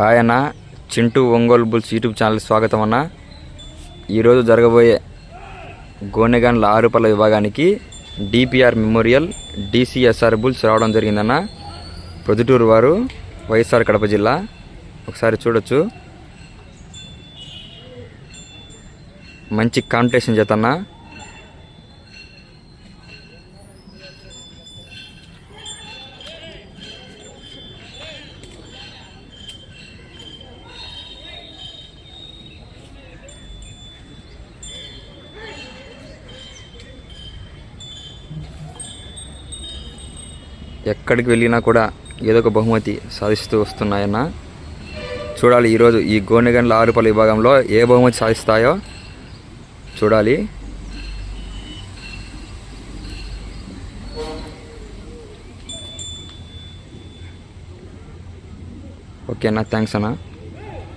Hi అన్న. Chintu Ongole bulls YouTube channel స్వాగతం అన్న. ఈరోజు జరగబోయే గోనెగాన్ల ఆరుపల్ల విభాగానికి డిపిఆర్ మెమోరియల్ డిసిఎస్ఆర్ బుల్స్ రావడం జరిగిందన్న. ప్రొద్దుటూరు వారు వైఎస్ఆర్ కడప జిల్లా. ఒకసారి చూడొచ్చు. మంచి కాంపిటీషన్ చేతన్నా. ఎక్కడికి వెళ్ళినా కూడా ఏదో ఒక బహుమతి సాధిస్తూ వస్తున్నాయన్న. చూడాలి ఈరోజు ఈ గోనెగండ్ల ఆరుపల్లి విభాగంలో ఏ బహుమతి సాధిస్తాయో చూడాలి. ఓకే అన్న థ్యాంక్స్ అన్న.